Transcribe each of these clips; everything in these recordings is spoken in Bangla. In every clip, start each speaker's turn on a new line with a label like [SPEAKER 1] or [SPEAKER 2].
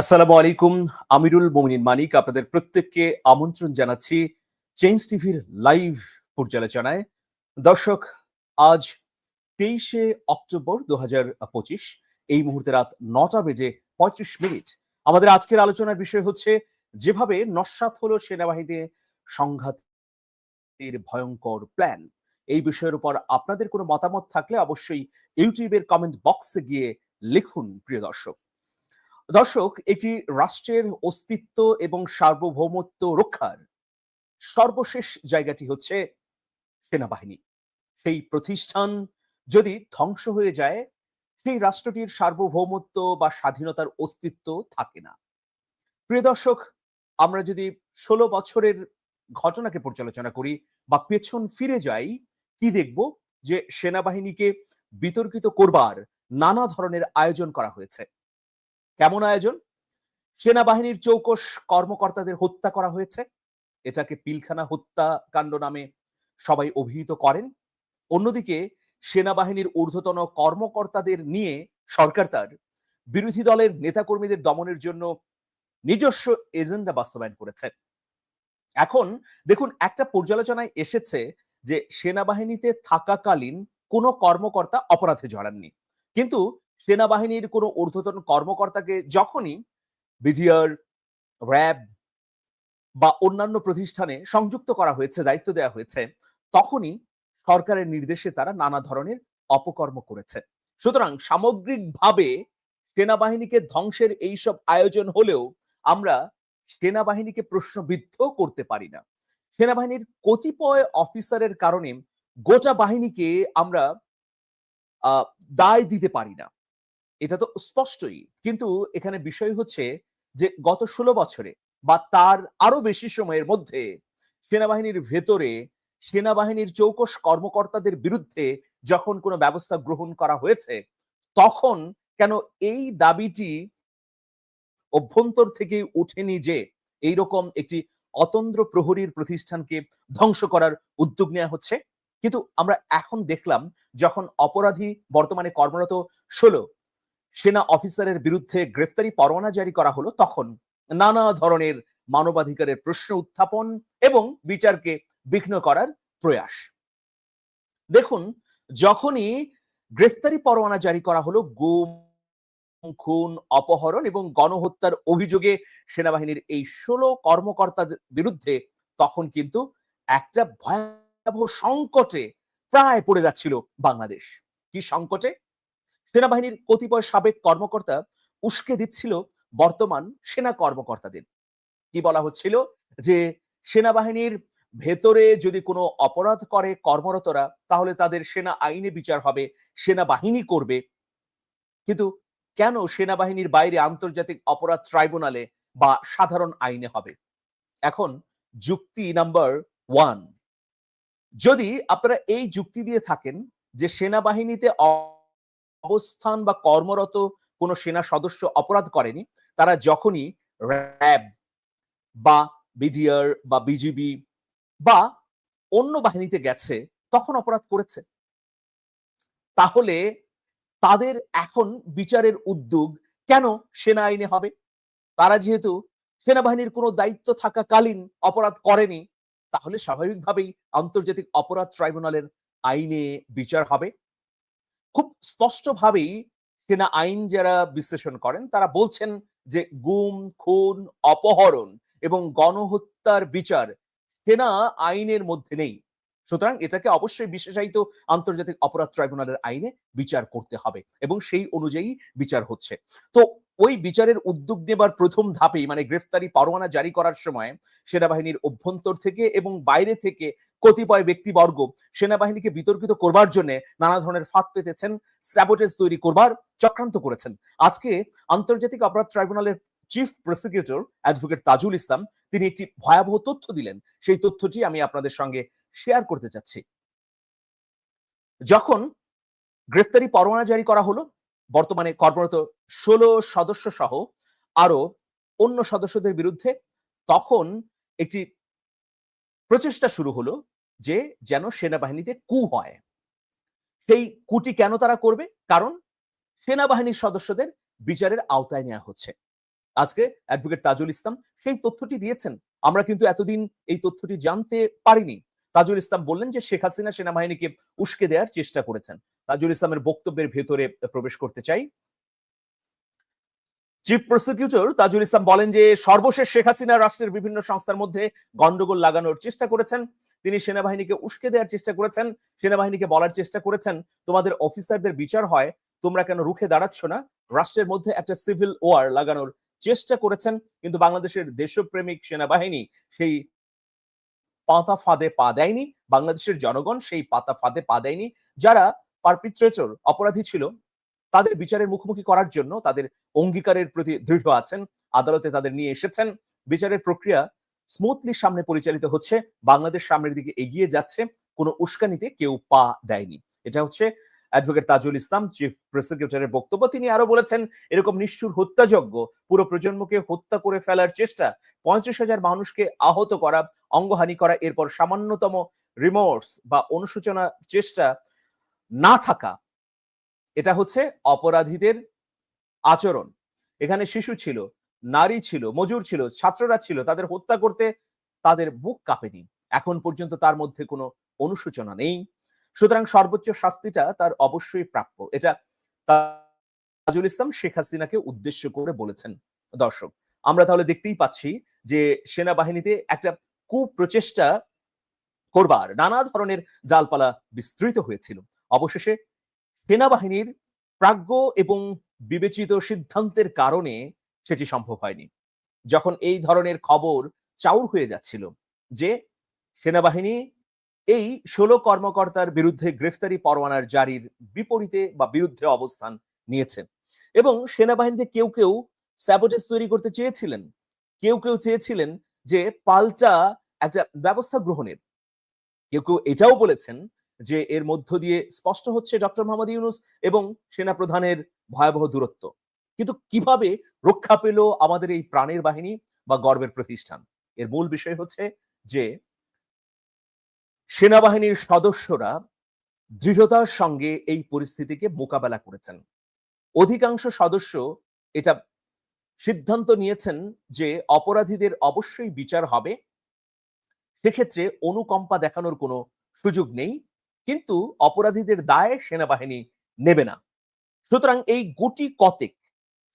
[SPEAKER 1] আসসালামু আলাইকুম, আমিরুল মোমিনিন মানিক আপনাদের প্রত্যেককে আমন্ত্রণ জানাচ্ছি চেঞ্জ টিভির লাইভ পর্যালোচনায়। দর্শক, আজ তেইশে অক্টোবর দু পঁচিশ, এই মুহূর্তে রাত নটা বেজে পঁয়ত্রিশ মিনিট। আমাদের আজকের আলোচনার বিষয় হচ্ছে, যেভাবে নস্বাত হলো সেনাবাহিনীতে সংঘাতের ভয়ঙ্কর প্ল্যান এই বিষয়ের উপর আপনাদের কোনো মতামত থাকলে অবশ্যই ইউটিউবের কমেন্ট বক্সে গিয়ে লিখুন, প্রিয় দর্শক। দর্শক, এটি রাষ্ট্রের অস্তিত্ব এবং সার্বভৌমত্ব রক্ষার সর্বশেষ জায়গাটি হচ্ছে সেনাবাহিনী। সেই প্রতিষ্ঠান যদি ধ্বংস হয়ে যায়, সেই রাষ্ট্রটির সার্বভৌমত্ব বা স্বাধীনতার অস্তিত্ব থাকে না। প্রিয় দর্শক, আমরা যদি ষোলো বছরের ঘটনাকে পর্যালোচনা করি বা পেছন ফিরে যাই, কি দেখব? যে সেনাবাহিনীকে বিতর্কিত করবার নানা ধরনের আয়োজন করা হয়েছে। কেমন আয়োজন? সেনাবাহিনীর চৌকস কর্মকর্তাদের হত্যা করা হয়েছে। এটাকে পিলখানা হত্যাকাণ্ড নামে সবাই অভিহিত করেন। অন্যদিকে, সেনাবাহিনীর ঊর্ধ্বতন কর্মকর্তাদের নিয়ে সরকার তার বিরোধী দলের নেতাকর্মীদের দমনের জন্য নিজস্ব এজেন্ডা বাস্তবায়ন করেছে। এখন দেখুন, একটা পর্যালোচনায় এসেছে যে, সেনাবাহিনীতে থাকাকালীন কোনো কর্মকর্তা অপরাধে জড়াননি। কিন্তু সেনাবাহিনীর কোনো ঊর্ধ্বতন কর্মকর্তাকে যখনই বিজিআর, র্যাব বা অন্যান্য প্রতিষ্ঠানে সংযুক্ত করা হয়েছে, দায়িত্ব দেওয়া হয়েছে, তখনই সরকারের নির্দেশে তারা নানা ধরনের অপকর্ম করেছে। সুতরাং সামগ্রিকভাবে সেনাবাহিনীকে ধ্বংসের এইসব আয়োজন হলেও আমরা সেনাবাহিনীকে প্রশ্নবিদ্ধ করতে পারি না। সেনাবাহিনীর কতিপয় অফিসারের কারণে গোটা বাহিনীকে আমরা দায় দিতে পারি না। এটা তো স্পষ্টই। কিন্তু এখানে বিষয় হচ্ছে যে গত ষোলো বছরে বা তার আরও বেশি সময়ের মধ্যে সেনাবাহিনীর ভেতরে সেনাবাহিনীর চৌকস কর্মকর্তাদের বিরুদ্ধে যখন কোনো ব্যবস্থা গ্রহণ করা হয়েছে, তখন কেন এই দাবিটি অভ্যন্তর থেকে উঠেনি যে এইরকম একটি অতন্দ্র প্রহরীর প্রতিষ্ঠানকে ধ্বংস করার উদ্যোগ নেওয়া হচ্ছে? কিন্তু আমরা এখন দেখলাম যখন অপরাধী বর্তমানে কর্মরত ষোলো সেনা অফিসারের বিরুদ্ধে গ্রেফতারি পরোয়ানা জারি করা হলো তখন। নানা ধরনের মানবাধিকারের প্রশ্ন উত্থাপন এবং বিচারকে বিঘ্ন করার প্রয়াস। দেখুন, যখনই গ্রেফতারি পরোয়ানা জারি করা হলো, গুম, খুন, অপহরণ এবং গণহত্যার অভিযোগে সেনাবাহিনীর এই ষোলো কর্মকর্তাদের বিরুদ্ধে তখন কিন্তু একটা ভয়াবহ সংকটে প্রায় পড়ে যাচ্ছিল বাংলাদেশ। কি সংকটে? সেনাবাহিনীর কতিপয় সাবেক কর্মকর্তা উস্কে দিচ্ছিল বর্তমান সেনা কর্মকর্তাদের। কি বলা হচ্ছিল? যে সেনাবাহিনীর ভেতরে যদি কোনো অপরাধ করে কর্মরতরা, তাহলে তাদের সেনা আইনে বিচার হবে, সেনাবাহিনী করবে। কিন্তু কেন সেনাবাহিনীর বাইরে আন্তর্জাতিক অপরাধ ট্রাইব্যুনালে বা সাধারণ আইনে হবে? এখন যুক্তি নাম্বার ওয়ান। যদি আপনারা এই যুক্তি দিয়ে থাকেন যে সেনাবাহিনীতে অবস্থান বা কর্মরত কোনো সেনা সদস্য অপরাধ করেনি, তারা যখনই র্যাব বা বিডিআর বা বিজিবি বা অন্য বাহিনীতে গেছে, তখন অপরাধ করেছে। তাহলে তাদের এখন বিচারের উদ্যোগ কেন সেনা আইনে হবে? তারা যেহেতু সেনাবাহিনীর কোনো দায়িত্ব থাকাকালীন অপরাধ করেনি, তাহলে স্বাভাবিকভাবেই আন্তর্জাতিক অপরাধ ট্রাইব্যুনালের আইনে বিচার হবে। খুব স্পষ্টভাবেই সেনা আইন যারা বিশ্লেষণ করেন, তারা বলছেন যে গুম, খুন, অপহরণ এবং গণহত্যার বিচার সেনা আইনের মধ্যে নেই। সুতরাং এটাকে অবশ্যই বিশেষায়িত আন্তর্জাতিক অপরাধ ট্রাইব্যুনালের আইনে বিচার করতে হবে এবং সেই অনুযায়ী বিচার হচ্ছে। তো ওই বিচারের উদ্যোগ নেবার প্রথম ধাপেই মানে গ্রেফতারি পরোয়ানা জারি করার সময় সেনাবাহিনীর অভ্যন্তর থেকে এবং বাইরে থেকে কতিপয় ব্যক্তিবর্গ সেনাবাহিনীকে বিতর্কিত করবার জন্য নানা ধরনের ফাঁদ পেতেছেন স্যাবোটেজ তৈরি করবার চক্রান্ত করেছেন। আজকে আন্তর্জাতিক অপরাধ ট্রাইব্যুনালের chief prosecutor advocate Tajul Islam তিনি একটি ভয়াবহ তথ্য দিলেন। সেই তথ্যটি আমি আপনাদের সঙ্গে শেয়ার করতে চাচ্ছি। যখন গ্রেফতারি পরোয়ানা জারি করা হলো, বর্তমানে কর্মরত ষোলো সদস্য সহ আরও অন্য সদস্যদের বিরুদ্ধে, তখন একটি প্রচেষ্টা শুরু হলো যে যেন সেনাবাহিনীতে কু হয়। সেই কুটি কেন তারা করবে? কারণ সেনাবাহিনীর সদস্যদের বিচারের আওতায় নেওয়া হচ্ছে। আজকে অ্যাডভোকেট তাজুল ইসলাম সেই তথ্যটি দিয়েছেন। আমরা কিন্তু এতদিন এই তথ্যটি জানতে পারিনি। তাজুল ইসলাম বললেন যে শেখ হাসিনা সেনাবাহিনীকে উস্কে দেওয়ার চেষ্টা করেছেন। তাজুল ইসলামের বক্তব্যের ভেতরে প্রবেশ করতে চাই। চিফ প্রসিকিউটর তাজুল ইসলাম বলেন যে সর্বশেষ শেখ হাসিনা রাষ্ট্রের বিভিন্ন সংস্থার মধ্যে গন্ডগোল লাগানোর চেষ্টা করেছেন। তিনি সেনাবাহিনীকে উস্কে দেওয়ার চেষ্টা করেছেন, সেনাবাহিনীকে বলার চেষ্টা করেছেন। তোমাদের অফিসারদের বিচার হয়, তোমরা কেন রুখে দাঁড়াচ্ছ না? রাষ্ট্রের মধ্যে একটা সিভিল ওয়ার লাগানোর চেষ্টা করেছেন, কিন্তু বাংলাদেশের দেশপ্রেমিক সেনাবাহিনী সেই পাতা ফাঁদে পা দেয়নি, বাংলাদেশের জনগণ সেই পাতা ফাঁদে পা দেয়নি। যারা পারপিত্রেচর অপরাধী ছিল, তাদের বিচারের মুখোমুখি করার জন্য তাদের অঙ্গীকারের প্রতি দৃঢ় আছেন, আদালতে তাদের নিয়ে এসেছেন। বিচারের প্রক্রিয়া স্মুথলি সামনে পরিচালিত হচ্ছে, বাংলাদেশ সামনের দিকে এগিয়ে যাচ্ছে, কোনো উস্কানিতে কেউ পা দেয়নি। এটা হচ্ছে অ্যাডভোকেট তাজুল ইসলাম, চিফ প্রসিকিউটরের বক্তব্য, তিনি আরও বলেছেন, এরকম নিষ্ঠুর হত্যাযজ্ঞ পুরো প্রজন্মকে হত্যা করে ফেলার চেষ্টা, পঁয়ত্রিশ হাজার মানুষকে আহত করা, অঙ্গহানি করা, এরপর সামান্যতম রিমোর্স বা অনুশোচনা চেষ্টা না থাকা, এটা হচ্ছে অপরাধীদের আচরণ। এখানে শিশু ছিল, নারী ছিল, মজুর ছিল, ছাত্ররা ছিল, তাদের হত্যা করতে তাদের বুক কাঁপেনি। এখন পর্যন্ত তার মধ্যে কোনো অনুশোচনা নেই। সুতরাং সর্বোচ্চ শাস্তিটা তার অবশ্যই প্রাপ্য। এটা তাজুল ইসলাম শেখ হাসিনাকে উদ্দেশ্য করে বলেছেন। দর্শক, আমরা তাহলে দেখতেই পাচ্ছি যে সেনাবাহিনীতে একটা কুপ্রচেষ্টা করবার নানা ধরনের জালপালা বিস্তৃত হয়েছিল। অবশেষে সেনাবাহিনীর প্রাজ্ঞ এবং বিবেচিত সিদ্ধান্তের কারণে সেটি সম্ভব হয়নি। যখন এই ধরনের খবর চাউর হয়ে যাচ্ছিল যে সেনাবাহিনী এই ষোলো কর্মকর্তার বিরুদ্ধে গ্রেফতারি পরোয়ানার জারির বিপরীতে বা বিরুদ্ধে অবস্থান নিয়েছে। এবং সেনাবাহিনীতে কেউ কেউ স্যাবোটেজ তৈরি করতে চেয়েছিলেন। কেউ কেউ চেয়েছিলেন যে পাল্টা একটা ব্যবস্থা গ্রহণের। কেউ কেউ এটাও বলেছেন যে এর মধ্য দিয়ে স্পষ্ট হচ্ছে ডক্টর মোহাম্মদ ইউনুস এবং সেনাপ্রধানের ভয়াবহ দূরত্ব। কিন্তু কীভাবে রক্ষা পেল আমাদের এই প্রাণের বাহিনী বা গর্বের প্রতিষ্ঠান? এর মূল বিষয় হচ্ছে যে সেনাবাহিনীর সদস্যরা দৃঢ়তার সঙ্গে এই পরিস্থিতিকে মোকাবেলা করেছেন। অধিকাংশ সদস্য এটা সিদ্ধান্ত নিয়েছেন যে অপরাধীদের অবশ্যই বিচার হবে। সেক্ষেত্রে অনুকম্পা দেখানোর কোনো সুযোগ নেই, কিন্তু অপরাধীদের দায় সেনাবাহিনী নেবে না। সুতরাং এই গুটি কতেক?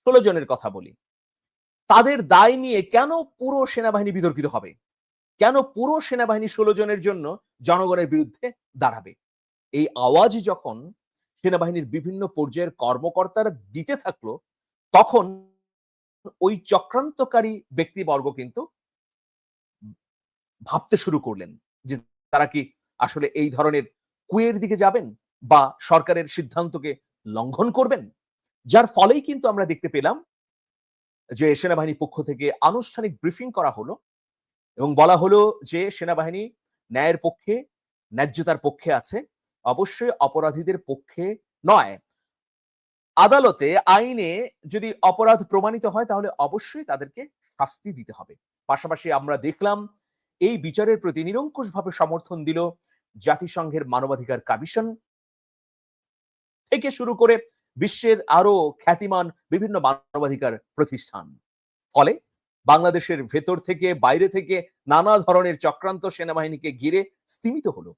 [SPEAKER 1] ষোলো জনের কথা বলি। তাদের দায় নিয়ে কেন পুরো সেনাবাহিনী বিতর্কিত হবে? কেন পুরো সেনাবাহিনী ষোলো জনের জন্য জনগণের বিরুদ্ধে দাঁড়াবে? এই আওয়াজ যখন সেনাবাহিনীর বিভিন্ন পর্যায়ের কর্মকর্তারা দিতে থাকল, তখন ওই চক্রান্তকারী ব্যক্তিবর্গ কিন্তু ভাবতে শুরু করলেন যে তারা কি আসলে এই ধরনের কুয়ের দিকে যাবেন বা সরকারের সিদ্ধান্তকে লঙ্ঘন করবেন? যার ফলেই কিন্তু আমরা দেখতে পেলাম যে সেনাবাহিনী পক্ষ থেকে আনুষ্ঠানিক ব্রিফিং করা হলো। এবং বলা হলো যে সেনাবাহিনী ন্যায়ের পক্ষে, ন্যায্যতার পক্ষে আছে। অবশ্যই অপরাধীদের পক্ষে নয়। আদালতে, আইনে যদি অপরাধ প্রমাণিত হয়, তাহলে অবশ্যই তাদেরকে শাস্তি দিতে হবে। পাশাপাশি আমরা দেখলাম, এই বিচারের প্রতি নিরঙ্কুশভাবে সমর্থন দিল জাতিসংঘের মানবাধিকার কমিশন থেকে শুরু করে বিশ্বের আরও খ্যাতিমান বিভিন্ন মানবাধিকার প্রতিষ্ঠান। ফলে বাংলাদেশের ভেতর থেকে, বাইরে থেকে নানা ধরনের চক্রান্ত সেনাবাহিনীকে ঘিরে স্তীমিত হলো।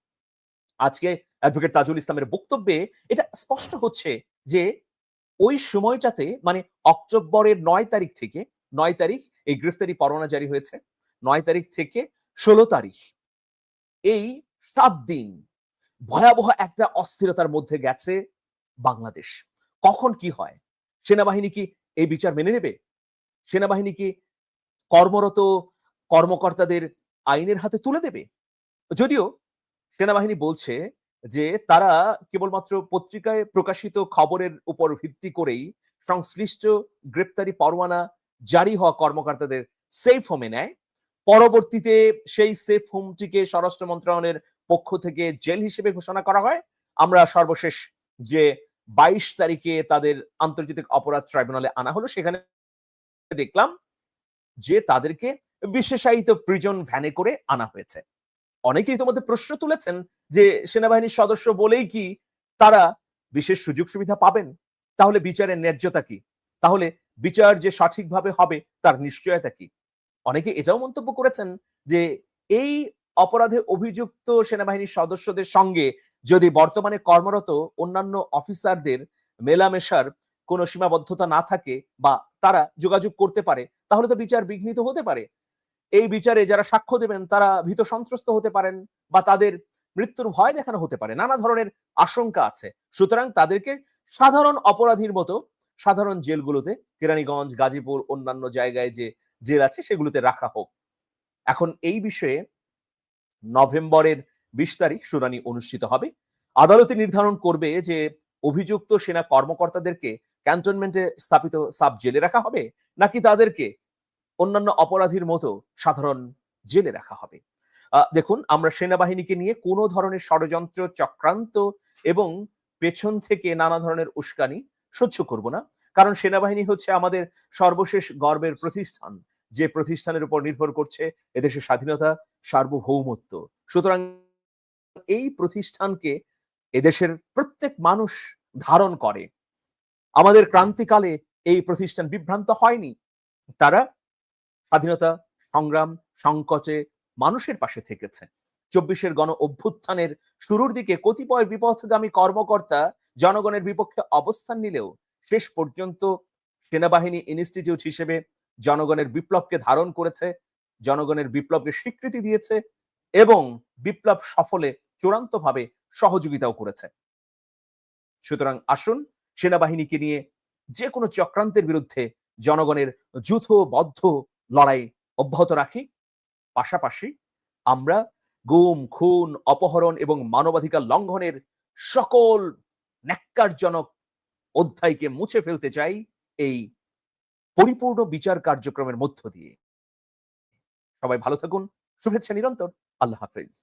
[SPEAKER 1] আজকে অ্যাডভোকেট তাজুল ইসলামের বক্তব্যে এটা স্পষ্ট হচ্ছে যে ওই সময়টাতে মানে অক্টোবরের নয় তারিখ থেকে, নয় তারিখ এই গ্রেফতারি পরোয়ানা জারি হয়েছে, নয় তারিখ থেকে ষোলো তারিখ। এই সাত দিন ভয়াবহ একটা অস্থিরতার মধ্যে গেছে বাংলাদেশ। কখন কি হয়? সেনাবাহিনী কি এই বিচার মেনে নেবে? সেনাবাহিনী কি কর্মরত কর্মকর্তাদের আইনের হাতে তুলে দেবে। যদিও সেনাবাহিনী বলছে যে তারা কেবলমাত্র পত্রিকায় প্রকাশিত খবরের উপর ভিত্তি করেই সংশ্লিষ্ট গ্রেপ্তারি পরোয়ানা জারি হওয়া কর্মকর্তাদের সেফ হোমে নেয়। পরবর্তীতে সেই সেফ হোমটিকে স্বরাষ্ট্র মন্ত্রণালয়ের পক্ষ থেকে জেল হিসেবে ঘোষণা করা হয়। আমরা সর্বশেষ যে বাইশ তারিখে তাদের আন্তর্জাতিক অপরাধ ট্রাইব্যুনালে আনা হলো, সেখানে দেখলাম যে তাদেরকে বিশেষায়িত প্রিজন ভ্যানে করে আনা হয়েছে। অনেকেই তোমাদের প্রশ্ন তুলেছেন যে সেনাবাহিনীর সদস্য বলেই কি তারা বিশেষ সুযোগ সুবিধা পাবেন? তাহলে বিচারের ন্যায্যতা কি? তাহলে বিচার যে সঠিকভাবে হবে তার নিশ্চয়তা কি? অনেকে এটাও মন্তব্য করেছেন যে এই অপরাধে অভিযুক্ত সেনাবাহিনীর সদস্যদের সঙ্গে যদি বর্তমানে কর্মরত অন্যান্য অফিসারদের মেলামেশার কোনো সীমাবদ্ধতা না থাকে বা তারা যোগাযোগ করতে পারে, তাহলে তো বিচার বিঘ্নিত হতে পারে। এই বিচারে যারা সাক্ষ্য দেবেন, তারা ভীত সন্ত্রস্ত হতে পারেন বা তাদের মৃত্যুর ভয় দেখানো হতে পারে। নানা ধরনের আশঙ্কা আছে। সুতরাং তাদেরকে সাধারণ অপরাধীর মতো সাধারণ জেলগুলোতে, কেরানীগঞ্জ, গাজীপুর, অন্যান্য জায়গায় যে জেল আছে, সেগুলোতে রাখা হোক। এখন এই বিষয়ে নভেম্বরের বিশ তারিখ শুনানি অনুষ্ঠিত হবে। আদালতে নির্ধারণ করবে যে অভিযুক্ত সেনা কর্মকর্তাদেরকে ক্যান্টনমেন্টে স্থাপিত সাব জেলে রাখা হবে, নাকি তাদেরকে অন্যান্য অপরাধীর মতো সাধারণ জেলে রাখা হবে? দেখুন, আমরা সেনাবাহিনীকে নিয়ে কোনো ধরনের ষড়যন্ত্র, চক্রান্ত এবং পেছন থেকে নানা ধরনের উস্কানি সহ্য করব না। কারণ সেনাবাহিনী হচ্ছে আমাদের সর্বশেষ গর্বের প্রতিষ্ঠান, যে প্রতিষ্ঠানের উপর নির্ভর করছে এদেশের স্বাধীনতা, সার্বভৌমত্ব। সুতরাং এই প্রতিষ্ঠানকে এদেশের প্রত্যেক মানুষ ধারণ করে। আমাদের ক্রান্তিকালে এই প্রতিষ্ঠান বিভ্রান্ত হয়নি। তারা স্বাধীনতা, সংগ্রাম সংকটে মানুষের পাশে থেকেছে। চব্বিশের গণ অভ্যুত্থানের শুরুর দিকে কতিপয় বিপথগামী কর্মকর্তা জনগণের বিপক্ষে অবস্থান নিলেও শেষ পর্যন্ত সেনাবাহিনী ইনস্টিটিউট হিসেবে জনগণের বিপ্লবকে ধারণ করেছে, জনগণের বিপ্লবকে স্বীকৃতি দিয়েছে এবং বিপ্লব সফলে চূড়ান্তভাবে সহযোগিতাও করেছে। সুতরাং আসুন সেনাবাহিনীকে নিয়ে যে কোনো চক্রান্তের বিরুদ্ধে জনগণের যুথবদ্ধ লড়াই অব্যাহত রাখি। পাশাপাশি আমরা গুম, খুন, অপহরণ এবং মানবাধিকার লঙ্ঘনের সকল ন্যাক্কারজনক অধ্যায়কে মুছে ফেলতে চাই এই পরিপূর্ণ বিচার কার্যক্রমের মধ্য দিয়ে। সবাই ভালো থাকুন, শুভেচ্ছা নিরন্তর, আল্লাহ হাফিজ।